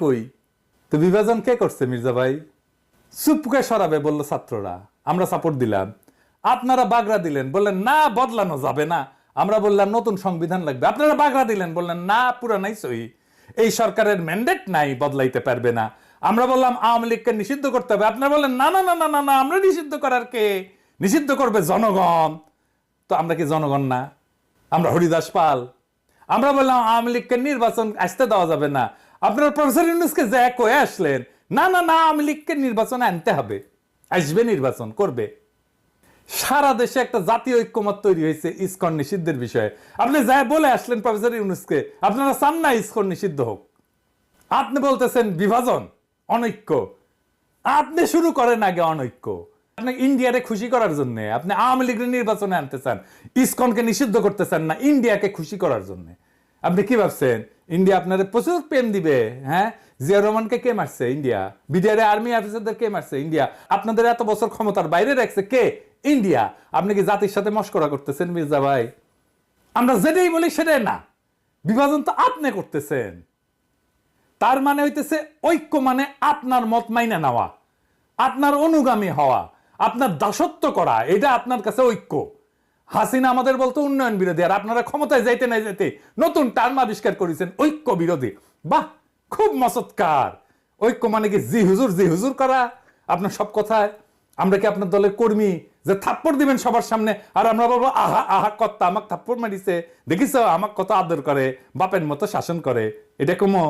কই? তো বিভাজন কে করছে মির্জা ভাই? চুপকে সরাবে বলল ছাত্ররা। আমরা সাপোর্ট দিলাম। আপনারা বাগড়া দিলেন। বললেন, না, বদলানো যাবে না। আমরা বললাম, নতুন সংবিধান লাগবে। আপনারা বাগড়া দিলেন। বললেন, না পুরানাই সহি এই সরকারের ম্যান্ডেট নাই, বদলাইতে পারবে না। আমরা বললাম, আওয়ামী লীগকে নিষিদ্ধ করতে হবে। আপনারা বললেন, না না না না না না, আমরা নিষিদ্ধ করার কে? নিষিদ্ধ করবে জনগণ। তো আমরা কি জনগণ না? আমরা হরিদাস পাল। আমরা বললাম, আওয়ামী লীগকে নির্বাচন আসতে দেওয়া যাবে না। আপনার প্রফেসর ইউনুসকে যা কয়ে আসলেন, না না না আওয়ামী লীগকে নির্বাচনে আনতে হবে। আসবে নির্বাচন, করবে। সারা দেশে একটা জাতীয় ঐক্যমত তৈরি হয়েছে ইসকন নিষিদ্ধের বিষয়ে। আপনি যা বলে আসলেন প্রফেসর ইউনুসকে, আপনারা চান না ইসকন নিষিদ্ধ হোক। আপনি বলতেছেন বিভাজন, অনৈক্য। আপনি শুরু করেন আগে অনৈক্য। আপনি ইন্ডিয়ারে খুশি করার জন্য, আপনি আওয়ামী লীগের নির্বাচনে আনতে চান, ইসকনকে নিষিদ্ধ করতে চান না, ইন্ডিয়াকে খুশি করার জন্য। আপনি কি ভাবছেন? ইন্ডিয়া আপনার প্রচুর প্রেম দিবে হ্যাঁ? জিয়া রহমানকে কে মারছে ইন্ডিয়া? বিডিআর আর্মি অফিসারদের কে মারছে ইন্ডিয়া? আপনাদের এত বছর ক্ষমতার বাইরে রাখছে কে? ইন্ডিয়া। আপনি কি জাতির সাথে মস্করা করতেছেন মির্জা ভাই? আমরা যেটাই বলি সেটাই না। বিভাজন তো আপনি করতেছেন। তার মানে হইতেছে ঐক্য মানে আপনার মত মাইনা নেওয়া, আপনার অনুগামী হওয়া, আপনার দাসত্ব করা, এটা আপনার কাছে ঐক্য। হাসিনা আমাদের বলতো উন্নয়ন বিরোধী, আর আপনারা ক্ষমতায় যাইতে না যাইতে নতুন টার্ম আবিষ্কার করেছেন ঐক্য বিরোধী। বাহ, খুব মসৎকার ঐক্য মানে কি? জি হুজুর জি হুজুর করা। আপনার সব কথায় আমরা কি আপনার দলের কর্মী যে থাপ্পড় দিবেন সবার সামনে? আর আমরা বলব, আহা আহা, কত্তা আমাকে থাপ্পড় মারিছে। দেখিস আমাকে কত আদর করে, বাপের মতো শাসন করে। এটা কমো